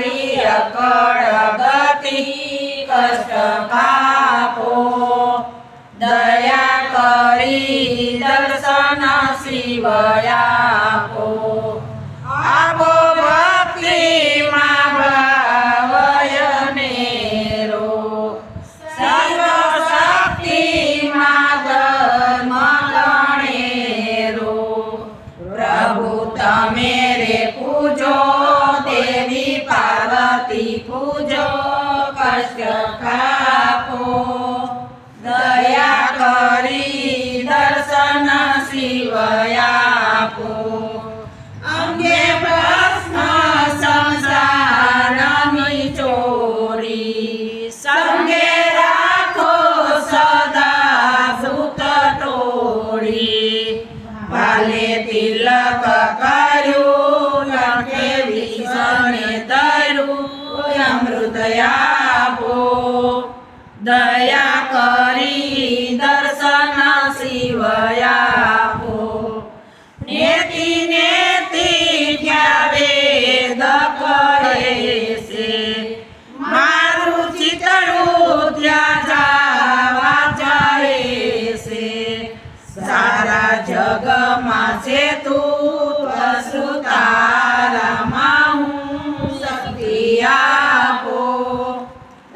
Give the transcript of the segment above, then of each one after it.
મારી કષ્ટ કાપો દયા કરી દર્શન શિવયાપો દયા કરી દર્શન શિવયાપો નેતિ નેતિ ક્યાં વેદ કહે છે મારું ચિતરું ત્યાં જાવા ચાહે છે સારા જગમાં છે તું પશુ તારામાં હું શક્તિ આપો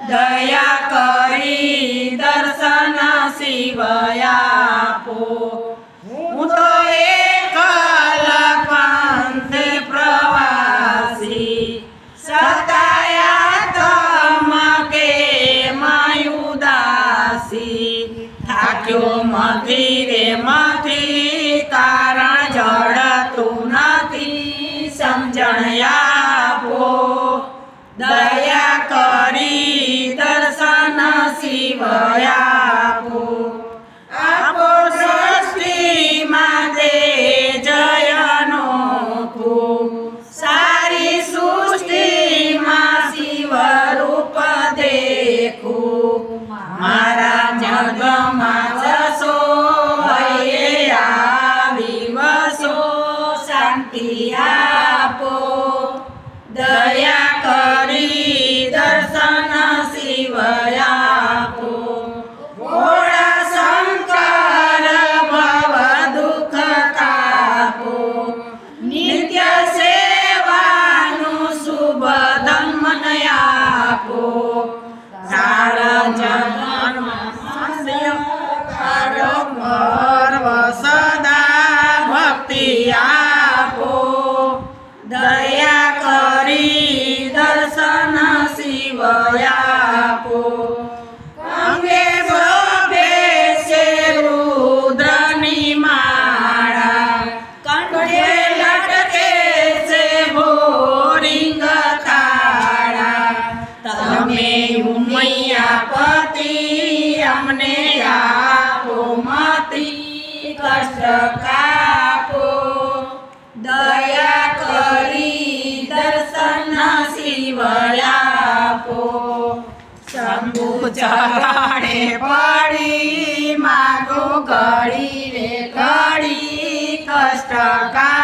દયા થાક્યો મથી રે મથી કારણ જડતું નથી. સમજણ દયા કરી દર્શન આપો. મારા જગમાં જશો ભયે આવી વસો શાંતિ આપો દયા અમને આપો મતી કષ્ટ કાપો. દયા કરી, દર્શન શિવયાપો શંભુ ચરણે પડી, માગો ઘડી રે ઘડી કષ્ટ કા